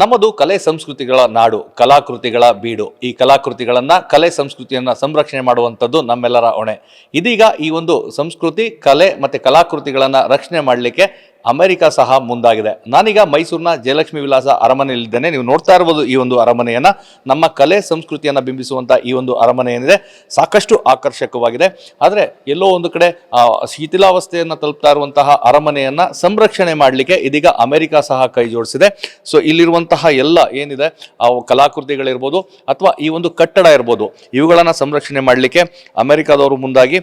ನಮ್ಮದು ಕಲೆ ಸಂಸ್ಕೃತಿಗಳ ನಾಡು, ಕಲಾಕೃತಿಗಳ ಬೀಡು. ಈ ಕಲಾಕೃತಿಗಳನ್ನು, ಕಲೆ ಸಂಸ್ಕೃತಿಯನ್ನ ಸಂರಕ್ಷಣೆ ಮಾಡುವಂಥದ್ದು ನಮ್ಮೆಲ್ಲರ ಹೊಣೆ. ಇದೀಗ ಈ ಒಂದು ಸಂಸ್ಕೃತಿ, ಕಲೆ ಮತ್ತು ಕಲಾಕೃತಿಗಳನ್ನು ರಕ್ಷಣೆ ಮಾಡಲಿಕ್ಕೆ ಅಮೆರಿಕ ಸಹ ಮುಂದಾಗಿದೆ. ನಾನೀಗ ಮೈಸೂರಿನ ಜಯಲಕ್ಷ್ಮಿ ವಿಲಾಸ ಅರಮನೆಯಲ್ಲಿದ್ದೇನೆ. ನೀವು ನೋಡ್ತಾ ಇರ್ಬೋದು ಈ ಒಂದು ಅರಮನೆಯನ್ನು. ನಮ್ಮ ಕಲೆ ಸಂಸ್ಕೃತಿಯನ್ನು ಬಿಂಬಿಸುವಂಥ ಈ ಒಂದು ಅರಮನೆ ಏನಿದೆ ಸಾಕಷ್ಟು ಆಕರ್ಷಕವಾಗಿದೆ. ಆದರೆ ಎಲ್ಲೋ ಒಂದು ಕಡೆ ಶಿಥಿಲಾವಸ್ಥೆಯನ್ನ ತಲುಪ್ತಾ ಇರುವಂತಹ ಅರಮನೆಯನ್ನು ಸಂರಕ್ಷಣೆ ಮಾಡಲಿಕ್ಕೆ ಇದೀಗ ಅಮೆರಿಕ ಸಹ ಕೈ ಜೋಡಿಸಿದೆ. ಸೊ ಇಲ್ಲಿರುವಂತಹ ಎಲ್ಲ ಏನಿದೆ ಕಲಾಕೃತಿಗಳಿರ್ಬೋದು ಅಥವಾ ಈ ಒಂದು ಕಟ್ಟಡ ಇರ್ಬೋದು, ಇವುಗಳನ್ನು ಸಂರಕ್ಷಣೆ ಮಾಡಲಿಕ್ಕೆ ಅಮೆರಿಕದವರು ಮುಂದಾಗಿ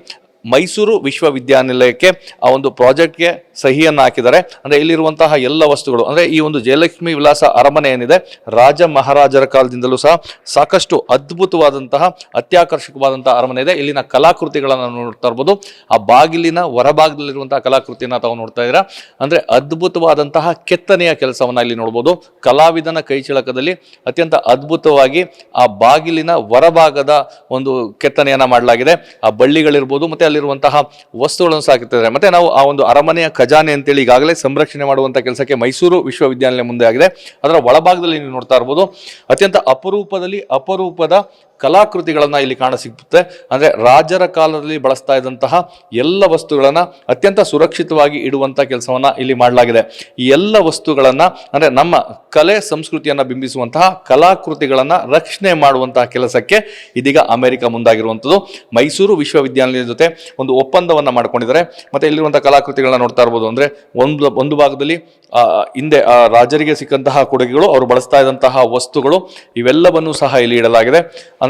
ಮೈಸೂರು ವಿಶ್ವವಿದ್ಯಾನಿಲಯಕ್ಕೆ ಆ ಒಂದು ಪ್ರಾಜೆಕ್ಟ್ಗೆ ಸಹಿಯನ್ನು ಹಾಕಿದ್ದಾರೆ. ಅಂದರೆ ಇಲ್ಲಿರುವಂತಹ ಎಲ್ಲ ವಸ್ತುಗಳು, ಅಂದರೆ ಈ ಒಂದು ಜಯಲಕ್ಷ್ಮಿ ವಿಲಾಸ ಅರಮನೆ ಏನಿದೆ, ರಾಜ ಮಹಾರಾಜರ ಕಾಲದಿಂದಲೂ ಸಹ ಸಾಕಷ್ಟು ಅದ್ಭುತವಾದಂತಹ, ಅತ್ಯಾಕರ್ಷಕವಾದಂತಹ ಅರಮನೆ ಇದೆ. ಇಲ್ಲಿನ ಕಲಾಕೃತಿಗಳನ್ನು ನೋಡ್ತಾ ಇರ್ಬೋದು. ಆ ಬಾಗಿಲಿನ ಹೊರಭಾಗದಲ್ಲಿರುವಂತಹ ಕಲಾಕೃತಿಯನ್ನು ತಾವು ನೋಡ್ತಾ ಇದ್ದೀರಾ? ಅಂದರೆ ಅದ್ಭುತವಾದಂತಹ ಕೆತ್ತನೆಯ ಕೆಲಸವನ್ನು ಇಲ್ಲಿ ನೋಡ್ಬೋದು. ಕಲಾವಿದನ ಕೈಚಳಕದಲ್ಲಿ ಅತ್ಯಂತ ಅದ್ಭುತವಾಗಿ ಆ ಬಾಗಿಲಿನ ಹೊರಭಾಗದ ಒಂದು ಕೆತ್ತನೆಯನ್ನು ಮಾಡಲಾಗಿದೆ. ಆ ಬಳ್ಳಿಗಳಿರ್ಬೋದು, ಮತ್ತೆ ಅಲ್ಲಿರುವಂತಹ ವಸ್ತುಗಳನ್ನು ಸಾಕಿರ್ತಾರೆ ಮತ್ತೆ ನಾವು ಆ ಒಂದು ಅರಮನೆಯ ಖಜಾನೆ ಅಂತೇಳಿ ಈಗಾಗಲೇ ಸಂರಕ್ಷಣೆ ಮಾಡುವಂತ ಕೆಲಸಕ್ಕೆ ಮೈಸೂರು ವಿಶ್ವವಿದ್ಯಾನಿಲಯ ಮುಂದೆ ಆಗಿದೆ ಅದರ ಒಳಭಾಗದಲ್ಲಿ ನೀವು ನೋಡ್ತಾ ಇರ್ಬೋದು. ಅತ್ಯಂತ ಅಪರೂಪದಲ್ಲಿ ಅಪರೂಪದ ಕಲಾಕೃತಿಗಳನ್ನ ಇಲ್ಲಿ ಕಾಣ ಸಿಗುತ್ತೆ. ಅಂದ್ರೆ ರಾಜರ ಕಾಲದಲ್ಲಿ ಬಳಸ್ತಾ ಇದ್ದಂತಹ ಎಲ್ಲ ವಸ್ತುಗಳನ್ನು ಅತ್ಯಂತ ಸುರಕ್ಷಿತವಾಗಿ ಇಡುವಂಥ ಕೆಲಸವನ್ನ ಇಲ್ಲಿ ಮಾಡಲಾಗಿದೆ. ಈ ಎಲ್ಲ ವಸ್ತುಗಳನ್ನು ಅಂದ್ರೆ ನಮ್ಮ ಕಲೆ ಸಂಸ್ಕೃತಿಯನ್ನ ಬಿಂಬಿಸುವಂತಹ ಕಲಾಕೃತಿಗಳನ್ನು ರಕ್ಷಣೆ ಮಾಡುವಂತಹ ಕೆಲಸಕ್ಕೆ ಇದೀಗ ಅಮೆರಿಕ ಮುಂದಾಗಿರುವಂಥದ್ದು. ಮೈಸೂರು ವಿಶ್ವವಿದ್ಯಾನಿಲಯದ ಜೊತೆ ಒಂದು ಒಪ್ಪಂದವನ್ನ ಮಾಡಿಕೊಂಡಿದ್ದಾರೆ. ಮತ್ತೆ ಇಲ್ಲಿರುವಂಥ ಕಲಾಕೃತಿಗಳನ್ನ ನೋಡ್ತಾ ಇರ್ಬೋದು. ಅಂದ್ರೆ ಒಂದು ಒಂದು ಭಾಗದಲ್ಲಿ ಹಿಂದೆ ರಾಜರಿಗೆ ಸಿಕ್ಕಂತಹ ಕೊಡುಗೆಗಳು, ಅವರು ಬಳಸ್ತಾ ಇದ್ದಂತಹ ವಸ್ತುಗಳು, ಇವೆಲ್ಲವನ್ನೂ ಸಹ ಇಲ್ಲಿ ಇಡಲಾಗಿದೆ.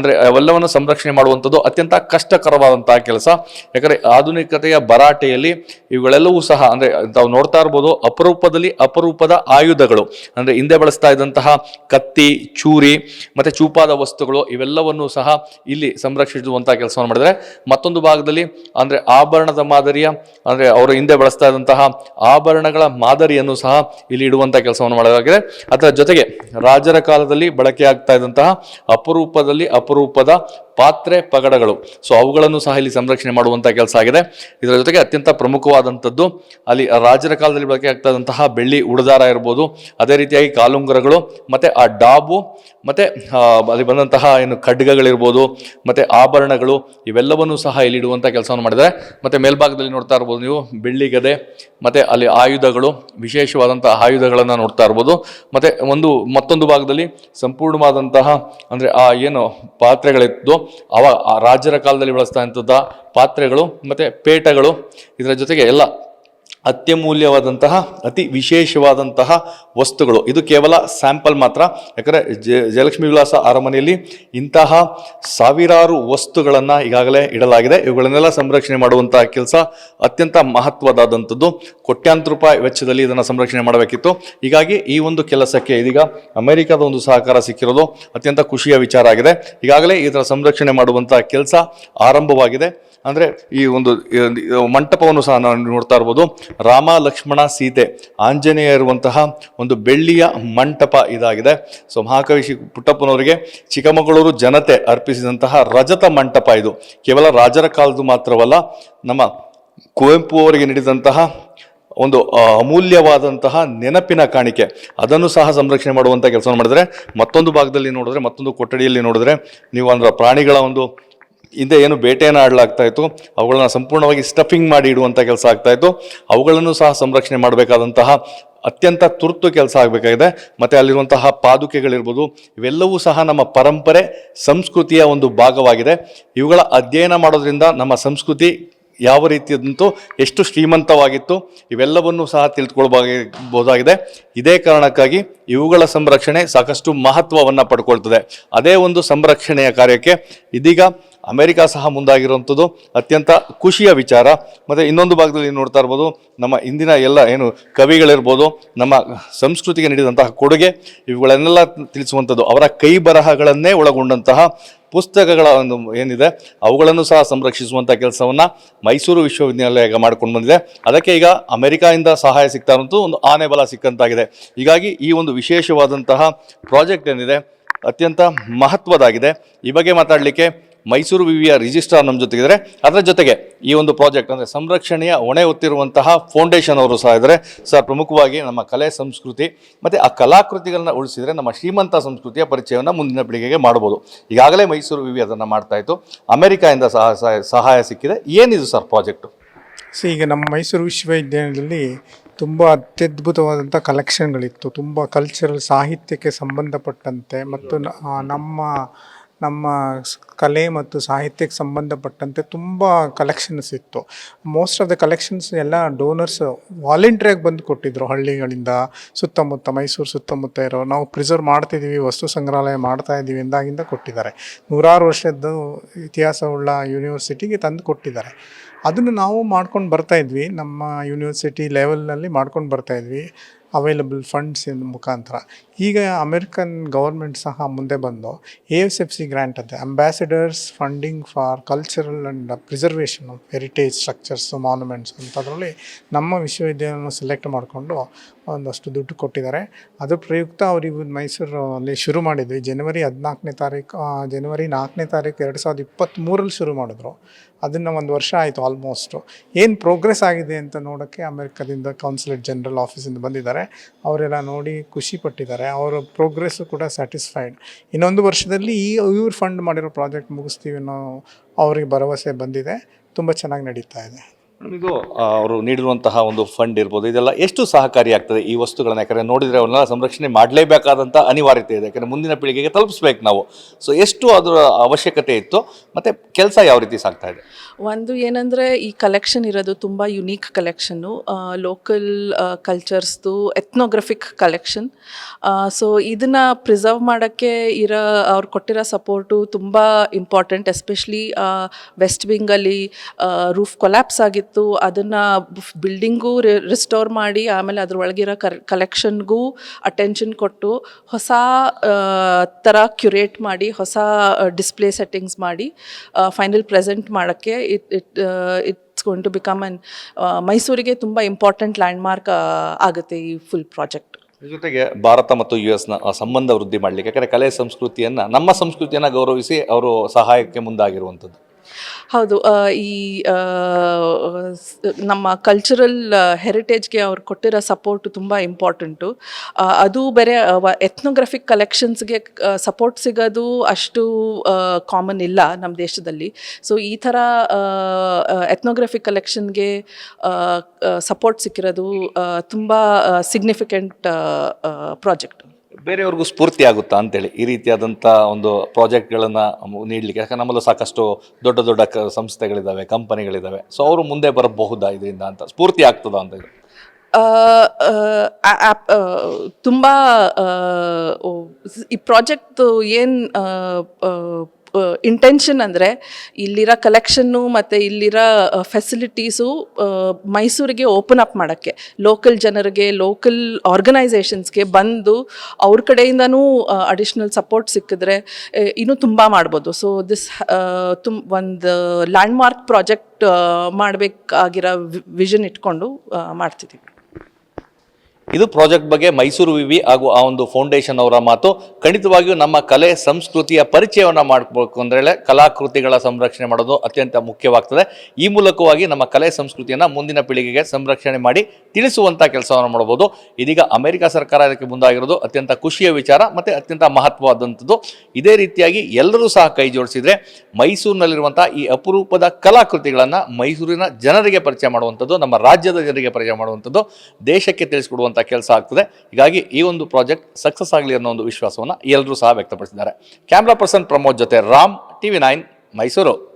ಅಂದ್ರೆ ಅವೆಲ್ಲವನ್ನು ಸಂರಕ್ಷಣೆ ಮಾಡುವಂಥದ್ದು ಅತ್ಯಂತ ಕಷ್ಟಕರವಾದಂತಹ ಕೆಲಸ. ಯಾಕಂದರೆ ಆಧುನಿಕತೆಯ ಭರಾಟೆಯಲ್ಲಿ ಇವುಗಳೆಲ್ಲವೂ ಸಹ ಅಂದರೆ ತಾವು ನೋಡ್ತಾ ಇರ್ಬೋದು ಅಪರೂಪದಲ್ಲಿ ಅಪರೂಪದ ಆಯುಧಗಳು. ಅಂದರೆ ಹಿಂದೆ ಬಳಸ್ತಾ ಇದ್ದಂತಹ ಕತ್ತಿ, ಚೂರಿ, ಮತ್ತು ಚೂಪಾದ ವಸ್ತುಗಳು ಇವೆಲ್ಲವನ್ನು ಸಹ ಇಲ್ಲಿ ಸಂರಕ್ಷಿಸುವಂತಹ ಕೆಲಸವನ್ನು ಮಾಡಿದರೆ ಮತ್ತೊಂದು ಭಾಗದಲ್ಲಿ ಅಂದರೆ ಆಭರಣದ ಮಾದರಿಯ ಅಂದರೆ ಅವರು ಹಿಂದೆ ಬಳಸ್ತಾ ಇದ್ದಂತಹ ಆಭರಣಗಳ ಮಾದರಿಯನ್ನು ಸಹ ಇಲ್ಲಿ ಇಡುವಂಥ ಕೆಲಸವನ್ನು ಮಾಡಲಾಗಿದೆ. ಅದರ ಜೊತೆಗೆ ರಾಜರ ಕಾಲದಲ್ಲಿ ಬಳಕೆ ಆಗ್ತಾ ಇದ್ದಂತಹ ಅಪರೂಪದಲ್ಲಿ ಅಪರೂಪದ ಪಾತ್ರೆ ಪಗಡಗಳು. ಸೊ ಅವುಗಳನ್ನು ಸಹ ಇಲ್ಲಿ ಸಂರಕ್ಷಣೆ ಮಾಡುವಂತಹ ಕೆಲಸ ಆಗಿದೆ. ಇದರ ಜೊತೆಗೆ ಅತ್ಯಂತ ಪ್ರಮುಖವಾದಂಥದ್ದು ಅಲ್ಲಿ ರಾಜರ ಕಾಲದಲ್ಲಿ ಬಳಕೆ ಆಗ್ತಾ ಬೆಳ್ಳಿ ಉಡದಾರ ಇರ್ಬೋದು, ಅದೇ ರೀತಿಯಾಗಿ ಕಾಲುಂಗರಗಳು, ಮತ್ತೆ ಆ ಡಾಬು, ಮತ್ತೆ ಅಲ್ಲಿ ಬಂದಂತಹ ಏನು ಖಡ್ಗಗಳಿರ್ಬೋದು, ಮತ್ತೆ ಆಭರಣಗಳು, ಇವೆಲ್ಲವನ್ನೂ ಸಹ ಇಲ್ಲಿ ಇಡುವಂತಹ ಕೆಲಸವನ್ನು ಮಾಡಿದ್ದಾರೆ. ಮತ್ತೆ ಮೇಲ್ಭಾಗದಲ್ಲಿ ನೋಡ್ತಾ ಇರ್ಬೋದು ನೀವು, ಬೆಳ್ಳಿ ಗದೆ, ಮತ್ತೆ ಅಲ್ಲಿ ಆಯುಧಗಳು, ವಿಶೇಷವಾದಂತಹ ಆಯುಧಗಳನ್ನು ನೋಡ್ತಾ ಇರ್ಬೋದು. ಮತ್ತೆ ಒಂದು ಮತ್ತೊಂದು ಭಾಗದಲ್ಲಿ ಸಂಪೂರ್ಣವಾದಂತಹ, ಅಂದ್ರೆ ಆ ಏನು ಪಾತ್ರೆಗಳಿತ್ತು ಅವ ರಾಜರ ಕಾಲದಲ್ಲಿ ಬಳಸ್ತಾ ಇದ್ದಂಥ ಪಾತ್ರೆಗಳು ಮತ್ತು ಪೇಟಗಳು ಇದರ ಜೊತೆಗೆ ಎಲ್ಲ ಅತ್ಯಮೂಲ್ಯವಾದಂತಹ, ಅತಿ ವಿಶೇಷವಾದಂತಹ ವಸ್ತುಗಳು. ಇದು ಕೇವಲ ಸ್ಯಾಂಪಲ್ ಮಾತ್ರ. ಯಾಕಂದರೆ ಜ, ಜಯಲಕ್ಷ್ಮಿ ವಿಲಾಸ ಅರಮನೆಯಲ್ಲಿ ಇಂತಹ ಸಾವಿರಾರು ವಸ್ತುಗಳನ್ನು ಈಗಾಗಲೇ ಇಡಲಾಗಿದೆ. ಇವುಗಳನ್ನೆಲ್ಲ ಸಂರಕ್ಷಣೆ ಮಾಡುವಂತಹ ಕೆಲಸ ಅತ್ಯಂತ ಮಹತ್ವದಾದಂಥದ್ದು. ಕೋಟ್ಯಾಂತರ ರೂಪಾಯಿ ವೆಚ್ಚದಲ್ಲಿ ಇದನ್ನು ಸಂರಕ್ಷಣೆ ಮಾಡಬೇಕಿತ್ತು. ಹೀಗಾಗಿ ಈ ಒಂದು ಕೆಲಸಕ್ಕೆ ಇದೀಗ ಅಮೆರಿಕದ ಒಂದು ಸಹಕಾರ ಸಿಕ್ಕಿರೋದು ಅತ್ಯಂತ ಖುಷಿಯ ವಿಚಾರ ಆಗಿದೆ. ಈಗಾಗಲೇ ಇದರ ಸಂರಕ್ಷಣೆ ಮಾಡುವಂತಹ ಕೆಲಸ ಆರಂಭವಾಗಿದೆ. ಅಂದ್ರೆ ಈ ಒಂದು ಮಂಟಪವನ್ನು ಸಹ ನಾವು ನೋಡ್ತಾ ಇರ್ಬೋದು. ರಾಮ ಲಕ್ಷ್ಮಣ ಸೀತೆ, ಆಂಜನೇಯ ಇರುವಂತಹ ಒಂದು ಬೆಳ್ಳಿಯ ಮಂಟಪ ಇದಾಗಿದೆ. ಸೊ ಮಹಾಕವಿ ಶಿ ಪುಟ್ಟಪ್ಪನವರಿಗೆ ಚಿಕ್ಕಮಗಳೂರು ಜನತೆ ಅರ್ಪಿಸಿದಂತಹ ರಜತ ಮಂಟಪ ಇದು. ಕೇವಲ ರಾಜರ ಕಾಲದ್ದು ಮಾತ್ರವಲ್ಲ, ನಮ್ಮ ಕುವೆಂಪು ಅವರಿಗೆ ನೀಡಿದಂತಹ ಒಂದು ಅಮೂಲ್ಯವಾದಂತಹ ನೆನಪಿನ ಕಾಣಿಕೆ. ಅದನ್ನು ಸಹ ಸಂರಕ್ಷಣೆ ಮಾಡುವಂಥ ಕೆಲಸವನ್ನು ಮಾಡಿದರೆ ಮತ್ತೊಂದು ಭಾಗದಲ್ಲಿ ನೋಡಿದ್ರೆ, ಮತ್ತೊಂದು ಕೊಠಡಿಯಲ್ಲಿ ನೋಡಿದ್ರೆ, ನೀವು ಅಂದ್ರೆ ಪ್ರಾಣಿಗಳ ಒಂದು ಹಿಂದೆ ಏನು ಬೇಟೆಯನ್ನು ಆಡಲಾಗ್ತಾ ಇತ್ತು, ಅವುಗಳನ್ನ ಸಂಪೂರ್ಣವಾಗಿ ಸ್ಟಫಿಂಗ್ ಮಾಡಿ ಇಡುವಂಥ ಕೆಲಸ ಆಗ್ತಾ ಇತ್ತು. ಅವುಗಳನ್ನು ಸಹ ಸಂರಕ್ಷಣೆ ಮಾಡಬೇಕಾದಂತಹ ಅತ್ಯಂತ ತುರ್ತು ಕೆಲಸ ಆಗಬೇಕಾಗಿದೆ. ಮತ್ತು ಅಲ್ಲಿರುವಂತಹ ಪಾದುಕೆಗಳಿರ್ಬೋದು, ಇವೆಲ್ಲವೂ ಸಹ ನಮ್ಮ ಪರಂಪರೆ, ಸಂಸ್ಕೃತಿಯ ಒಂದು ಭಾಗವಾಗಿದೆ. ಇವುಗಳ ಅಧ್ಯಯನ ಮಾಡೋದ್ರಿಂದ ನಮ್ಮ ಸಂಸ್ಕೃತಿ ಯಾವ ರೀತಿಯದಂತೂ ಎಷ್ಟು ಶ್ರೀಮಂತವಾಗಿತ್ತು, ಇವೆಲ್ಲವನ್ನೂ ಸಹ ತಿಳಿದುಕೊಳ್ಬೋದಾಗಿದೆ ಇದೇ ಕಾರಣಕ್ಕಾಗಿ ಇವುಗಳ ಸಂರಕ್ಷಣೆ ಸಾಕಷ್ಟು ಮಹತ್ವವನ್ನು ಪಡ್ಕೊಳ್ತದೆ. ಅದೇ ಒಂದು ಸಂರಕ್ಷಣೆಯ ಕಾರ್ಯಕ್ಕೆ ಇದೀಗ ಅಮೆರಿಕ ಸಹ ಮುಂದಾಗಿರುವಂಥದ್ದು ಅತ್ಯಂತ ಖುಷಿಯ ವಿಚಾರ. ಮತ್ತು ಇನ್ನೊಂದು ಭಾಗದಲ್ಲಿ ನೋಡ್ತಾ ಇರ್ಬೋದು, ನಮ್ಮ ಇಂದಿನ ಎಲ್ಲ ಏನು ಕವಿಗಳಿರ್ಬೋದು, ನಮ್ಮ ಸಂಸ್ಕೃತಿಗೆ ನೀಡಿದಂತಹ ಕೊಡುಗೆ, ಇವುಗಳನ್ನೆಲ್ಲ ತಿಳಿಸುವಂಥದ್ದು ಅವರ ಕೈ ಬರಹಗಳನ್ನೇ ಒಳಗೊಂಡಂತಹ ಪುಸ್ತಕಗಳ ಒಂದು ಏನಿದೆ, ಅವುಗಳನ್ನು ಸಹ ಸಂರಕ್ಷಿಸುವಂಥ ಕೆಲಸವನ್ನು ಮೈಸೂರು ವಿಶ್ವವಿದ್ಯಾಲಯ ಮಾಡ್ಕೊಂಡು ಬಂದಿದೆ. ಅದಕ್ಕೆ ಈಗ ಅಮೆರಿಕಾದಿಂದ ಸಹಾಯ ಸಿಗ್ತಾ ಇರೋಂಥದ್ದು ಒಂದು ಆನೆ ಬಲ ಸಿಕ್ಕಂತಾಗಿದೆ. ಹೀಗಾಗಿ ಈ ಒಂದು ವಿಶೇಷವಾದಂತಹ ಪ್ರಾಜೆಕ್ಟ್ ಏನಿದೆ, ಅತ್ಯಂತ ಮಹತ್ವದಾಗಿದೆ. ಈ ಬಗ್ಗೆ ಮಾತಾಡಲಿಕ್ಕೆ ಮೈಸೂರು ವಿವಿಯ ರಿಜಿಸ್ಟ್ರಾರ್ ನಮ್ಮ ಜೊತೆಗಿದ್ದಾರೆ. ಅದರ ಜೊತೆಗೆ ಈ ಒಂದು ಪ್ರಾಜೆಕ್ಟ್ ಅಂದರೆ ಸಂರಕ್ಷಣೆಯ ಹೊಣೆ ಹೊತ್ತಿರುವಂತಹ ಫೌಂಡೇಶನ್ ಅವರು ಸಹ ಇದ್ದಾರೆ. ಸರ್, ಪ್ರಮುಖವಾಗಿ ನಮ್ಮ ಕಲೆ, ಸಂಸ್ಕೃತಿ ಮತ್ತು ಆ ಕಲಾಕೃತಿಗಳನ್ನ ಉಳಿಸಿದರೆ ನಮ್ಮ ಶ್ರೀಮಂತ ಸಂಸ್ಕೃತಿಯ ಪರಿಚಯವನ್ನು ಮುಂದಿನ ಪೀಳಿಗೆಗೆ ಮಾಡ್ಬೋದು. ಈಗಾಗಲೇ ಮೈಸೂರು ವಿವಿ ಅದನ್ನು ಮಾಡ್ತಾ ಇತ್ತು. ಅಮೆರಿಕಾದಿಂದ ಸಹ ಸಹಾಯ ಸಿಕ್ಕಿದೆ. ಏನಿದು ಸರ್ ಪ್ರಾಜೆಕ್ಟು? ಸೊ, ಈಗ ನಮ್ಮ ಮೈಸೂರು ವಿಶ್ವವಿದ್ಯಾಲಯದಲ್ಲಿ ತುಂಬ ಅತ್ಯದ್ಭುತವಾದಂಥ ಕಲೆಕ್ಷನ್ಗಳಿತ್ತು ತುಂಬ ಕಲ್ಚರಲ್ ಸಾಹಿತ್ಯಕ್ಕೆ ಸಂಬಂಧಪಟ್ಟಂತೆ ಮತ್ತು ನಮ್ಮ ನಮ್ಮ ಕಲೆ ಮತ್ತು ಸಾಹಿತ್ಯಕ್ಕೆ ಸಂಬಂಧಪಟ್ಟಂತೆ ತುಂಬ ಕಲೆಕ್ಷನ್ಸ್ ಇತ್ತು. ಮೋಸ್ಟ್ ಆಫ್ ದ ಕಲೆಕ್ಷನ್ಸ್ ಎಲ್ಲ ಡೋನರ್ಸ್ ವಾಲಂಟ್ರಿಯಾಗಿ ಬಂದು ಕೊಟ್ಟಿದ್ರು ಹಳ್ಳಿಗಳಿಂದ. ಸುತ್ತಮುತ್ತ ಮೈಸೂರು ಸುತ್ತಮುತ್ತ ಇರೋ, ನಾವು ಪ್ರಿಸರ್ವ್ ಮಾಡ್ತಿದ್ದೀವಿ ವಸ್ತು ಸಂಗ್ರಹಾಲಯ ಮಾಡ್ತಾ ಇದ್ದೀವಿ ಎಂದಾಗಿಂದ ಕೊಟ್ಟಿದ್ದಾರೆ. ನೂರಾರು ವರ್ಷದ್ದು ಇತಿಹಾಸವುಳ್ಳ ಯೂನಿವರ್ಸಿಟಿಗೆ ತಂದು ಕೊಟ್ಟಿದ್ದಾರೆ. ಅದನ್ನು ನಾವು ಮಾಡ್ಕೊಂಡು ಬರ್ತಾ ಇದ್ವಿ. ನಮ್ಮ ಯೂನಿವರ್ಸಿಟಿ ಲೆವೆಲ್ನಲ್ಲಿ ಮಾಡ್ಕೊಂಡು ಬರ್ತಾ ಇದ್ವಿ. ಅವೈಲಬಲ್ ಫಂಡ್ಸ್ ಮುಖಾಂತರ. ಈಗ ಅಮೆರಿಕನ್ ಗೌರ್ಮೆಂಟ್ ಸಹ ಮುಂದೆ ಬಂದು A S F C grant ಅಂತೆ ambassadors funding for cultural and preservation of heritage structures monuments ಅಂತದ್ರಲ್ಲಿ ನಮ್ಮ ವಿಶ್ವವಿದ್ಯಾಲಯವನ್ನು ಸೆಲೆಕ್ಟ್ ಮಾಡಿಕೊಂಡು ಒಂದಷ್ಟು ದುಡ್ಡು ಕೊಟ್ಟಿದ್ದಾರೆ. ಅದು ಪ್ರಯುಕ್ತ ಅವರಿಗೂ ಮೈಸೂರಲ್ಲಿ ಶುರು ಮಾಡಿದ್ವಿ ಜನವರಿ ಹದಿನಾಲ್ಕನೇ ತಾರೀಕು ಜನವರಿ ನಾಲ್ಕನೇ ತಾರೀಕು ಎರಡು ಸಾವಿರದ ಇಪ್ಪತ್ತ್ಮೂರಲ್ಲಿ ಶುರು ಮಾಡಿದ್ರು. ಅದನ್ನು ಒಂದು ವರ್ಷ ಆಯಿತು ಆಲ್ಮೋಸ್ಟು ಏನು ಪ್ರೋಗ್ರೆಸ್ ಆಗಿದೆ ಅಂತ ನೋಡೋಕ್ಕೆ ಅಮೆರಿಕದಿಂದ ಕೌನ್ಸಿಲೇಟ್ ಜನರಲ್ ಆಫೀಸಿಂದ ಬಂದಿದ್ದಾರೆ. ಅವರೆಲ್ಲ ನೋಡಿ ಖುಷಿ ಪಟ್ಟಿದ್ದಾರೆ. ಅವರ ಪ್ರೋಗ್ರೆಸ್ಸು ಕೂಡ ಸ್ಯಾಟಿಸ್ಫೈಡ್ ಇನ್ನೊಂದು ವರ್ಷದಲ್ಲಿ ಈ ಇವ್ರು ಫಂಡ್ ಮಾಡಿರೋ ಪ್ರಾಜೆಕ್ಟ್ ಮುಗಿಸ್ತೀವಿ ಅನ್ನೋ ಅವರಿಗೆ ಭರವಸೆ ಬಂದಿದೆ. ತುಂಬ ಚೆನ್ನಾಗಿ ನಡೀತಾ ಇದೆ. ಇದು ಅವರು ನೀಡಿರುವಂತಹ ಒಂದು ಫಂಡ್ ಇರ್ಬೋದು, ಇದೆಲ್ಲ ಎಷ್ಟು ಸಹಕಾರಿಯಾಗ್ತದೆ ಈ ವಸ್ತುಗಳನ್ನ? ಯಾಕಂದರೆ ನೋಡಿದರೆ ಅವನ್ನೆಲ್ಲ ಸಂರಕ್ಷಣೆ ಮಾಡಲೇಬೇಕಾದಂಥ ಅನಿವಾರ್ಯತೆ ಇದೆ. ಯಾಕಂದರೆ ಮುಂದಿನ ಪೀಳಿಗೆಗೆ ತಲುಪಿಸ್ಬೇಕು ನಾವು. ಸೊ ಎಷ್ಟು ಅದರ ಅವಶ್ಯಕತೆ ಇತ್ತು, ಮತ್ತು ಕೆಲಸ ಯಾವ ರೀತಿ ಸಾಗ್ತಾ ಇದೆ? ಒಂದು ಏನಂದರೆ ಈ ಕಲೆಕ್ಷನ್ ಇರೋದು ತುಂಬ ಯುನೀಕ್ ಕಲೆಕ್ಷನ್ನು ಲೋಕಲ್ ಕಲ್ಚರ್ಸ್ದು ಎತ್ನೋಗ್ರಫಿಕ್ ಕಲೆಕ್ಷನ್ ಸೊ ಇದನ್ನು ಪ್ರಿಸರ್ವ್ ಮಾಡೋಕ್ಕೆ ಇರೋ, ಅವ್ರು ಕೊಟ್ಟಿರೋ ಸಪೋರ್ಟು ತುಂಬ ಇಂಪಾರ್ಟೆಂಟ್ ಎಸ್ಪೆಷಲಿ ವೆಸ್ಟ್ ವಿಂಗಲ್ಲಿ ರೂಫ್ ಕೊಲ್ಯಾಪ್ಸ್ ಆಗಿತ್ತು. ಅದನ್ನು ಬಿಲ್ಡಿಂಗು ರಿಸ್ಟೋರ್ ಮಾಡಿ ಆಮೇಲೆ ಅದ್ರ ಒಳಗಿರೋ ಕರ್, ಕಲೆಕ್ಷನ್ಗೂ ಅಟೆನ್ಷನ್ ಕೊಟ್ಟು ಹೊಸ ಥರ ಕ್ಯುರೇಟ್ ಮಾಡಿ, ಹೊಸ ಡಿಸ್ಪ್ಲೇ ಸೆಟ್ಟಿಂಗ್ಸ್ ಮಾಡಿ ಫೈನಲ್ ಪ್ರೆಸೆಂಟ್ ಮಾಡೋಕ್ಕೆ it it it's going to become an ಮೈಸೂರಿಗೆ ತುಂಬ ಇಂಪಾರ್ಟೆಂಟ್ ಲ್ಯಾಂಡ್ಮಾರ್ಕ್ ಆಗುತ್ತೆ ಈ ಫುಲ್ ಪ್ರಾಜೆಕ್ಟ್ ಜೊತೆಗೆ ಭಾರತ ಮತ್ತು ಯು ಎಸ್ನ ಸಂಬಂಧ ವೃದ್ಧಿ ಮಾಡಲಿಕ್ಕೆ, ಯಾಕಂದರೆ ಕಲೆ ಸಂಸ್ಕೃತಿಯನ್ನು, ನಮ್ಮ ಸಂಸ್ಕೃತಿಯನ್ನು ಗೌರವಿಸಿ ಅವರು ಸಹಾಯಕ್ಕೆ ಮುಂದಾಗಿರುವಂಥದ್ದು. ಹೌದು ಈ ನಮ್ಮ ಕಲ್ಚರಲ್ ಹೆರಿಟೇಜ್ಗೆ ಅವ್ರು ಕೊಟ್ಟಿರೋ ಸಪೋರ್ಟ್ ತುಂಬ ಇಂಪಾರ್ಟೆಂಟು ಅದು ಬೇರೆ ಎಥ್ನೋಗ್ರಫಿಕ್ ಕಲೆಕ್ಷನ್ಸ್ಗೆ ಸಪೋರ್ಟ್ ಸಿಗೋದು ಅಷ್ಟು ಕಾಮನ್ ಇಲ್ಲ ನಮ್ಮ ದೇಶದಲ್ಲಿ. ಸೊ ಈ ಥರ ಎಥ್ನೋಗ್ರಫಿಕ್ ಕಲೆಕ್ಷನ್ಗೆ ಸಪೋರ್ಟ್ ಸಿಕ್ಕಿರೋದು ತುಂಬ ಸಿಗ್ನಿಫಿಕೆಂಟ್ ಪ್ರಾಜೆಕ್ಟ್ ಬೇರೆಯವ್ರಿಗೂ ಸ್ಫೂರ್ತಿ ಆಗುತ್ತಾ ಅಂತೇಳಿ ಈ ರೀತಿಯಾದಂಥ ಒಂದು ಪ್ರಾಜೆಕ್ಟ್ಗಳನ್ನು ನೀಡಲಿಕ್ಕೆ. ಯಾಕಂದ್ರೆ ನಮ್ಮಲ್ಲೂ ಸಾಕಷ್ಟು ದೊಡ್ಡ ದೊಡ್ಡ ಕ ಸಂಸ್ಥೆಗಳಿದ್ದಾವೆ ಕಂಪನಿಗಳಿದ್ದಾವೆ ಸೊ ಅವರು ಮುಂದೆ ಬರಬಹುದಾ ಇದರಿಂದ ಅಂತ, ಸ್ಫೂರ್ತಿ ಆಗ್ತದಾ ಅಂತ ಇದು ತುಂಬ ಈ ಪ್ರಾಜೆಕ್ಟ್ ಏನು ಇಂಟೆನ್ಷನ್ ಅಂದರೆ ಇಲ್ಲಿರೋ ಕಲೆಕ್ಷನ್ನು ಮತ್ತು ಇಲ್ಲಿರೋ ಫೆಸಿಲಿಟೀಸು ಮೈಸೂರಿಗೆ ಓಪನ್ ಅಪ್ ಮಾಡೋಕ್ಕೆ. ಲೋಕಲ್ ಜನರಿಗೆ ಲೋಕಲ್ ಆರ್ಗನೈಸೇಷನ್ಸ್ಗೆ ಬಂದು ಅವ್ರ ಕಡೆಯಿಂದನೂ ಅಡಿಷ್ನಲ್ ಸಪೋರ್ಟ್ ಸಿಕ್ಕಿದ್ರೆ ಇನ್ನೂ ತುಂಬ ಮಾಡ್ಬೋದು. ಸೊ ದಿಸ್ ತುಮ್, ಒಂದು ಲ್ಯಾಂಡ್ಮಾರ್ಕ್ ಪ್ರಾಜೆಕ್ಟ್ ಮಾಡಬೇಕಾಗಿರೋ ವಿಷನ್ ಇಟ್ಕೊಂಡು ಮಾಡ್ತಿದ್ದೀವಿ ಇದು ಪ್ರಾಜೆಕ್ಟ್ ಬಗ್ಗೆ ಮೈಸೂರು ವಿವಿ ಹಾಗೂ ಆ ಒಂದು ಫೌಂಡೇಶನ್ ಅವರ ಮಾತು. ಖಂಡಿತವಾಗಿಯೂ ನಮ್ಮ ಕಲೆ, ಸಂಸ್ಕೃತಿಯ ಪರಿಚಯವನ್ನು ಮಾಡಬೇಕು ಅಂದರೆ ಕಲಾಕೃತಿಗಳ ಸಂರಕ್ಷಣೆ ಮಾಡೋದು ಅತ್ಯಂತ ಮುಖ್ಯವಾಗ್ತದೆ. ಈ ಮೂಲಕವಾಗಿ ನಮ್ಮ ಕಲೆ, ಸಂಸ್ಕೃತಿಯನ್ನು ಮುಂದಿನ ಪೀಳಿಗೆಗೆ ಸಂರಕ್ಷಣೆ ಮಾಡಿ ತಿಳಿಸುವಂಥ ಕೆಲಸವನ್ನು ಮಾಡಬಹುದು. ಇದೀಗ ಅಮೆರಿಕ ಸರ್ಕಾರ ಇದಕ್ಕೆ ಮುಂದಾಗಿರೋದು ಅತ್ಯಂತ ಖುಷಿಯ ವಿಚಾರ ಮತ್ತು ಅತ್ಯಂತ ಮಹತ್ವವಾದಂಥದ್ದು ಇದೇ ರೀತಿಯಾಗಿ ಎಲ್ಲರೂ ಸಹ ಕೈ ಜೋಡಿಸಿದರೆ ಮೈಸೂರಿನಲ್ಲಿರುವಂಥ ಈ ಅಪರೂಪದ ಕಲಾಕೃತಿಗಳನ್ನು ಮೈಸೂರಿನ ಜನರಿಗೆ ಪರಿಚಯ ಮಾಡುವಂಥದ್ದು ನಮ್ಮ ರಾಜ್ಯದ ಜನರಿಗೆ ಪರಿಚಯ ಮಾಡುವಂಥದ್ದು ದೇಶಕ್ಕೆ ತಿಳಿಸ್ಕೊಡುವಂಥ ಕೆಲಸ ಆಗ್ತದೆ. ಹೀಗಾಗಿ ಈ ಒಂದು ಪ್ರಾಜೆಕ್ಟ್ ಸಕ್ಸಸ್ ಆಗಲಿ ಅನ್ನೋ ಒಂದು ವಿಶ್ವಾಸವನ್ನು ಎಲ್ಲರೂ ಸಹ ವ್ಯಕ್ತಪಡಿಸಿದ್ದಾರೆ. ಕ್ಯಾಮ್ರಾ ಪರ್ಸನ್ ಪ್ರಮೋದ್ ಜೊತೆ ರಾಮ್, ಟಿವಿ ನೈನ್, ಮೈಸೂರು.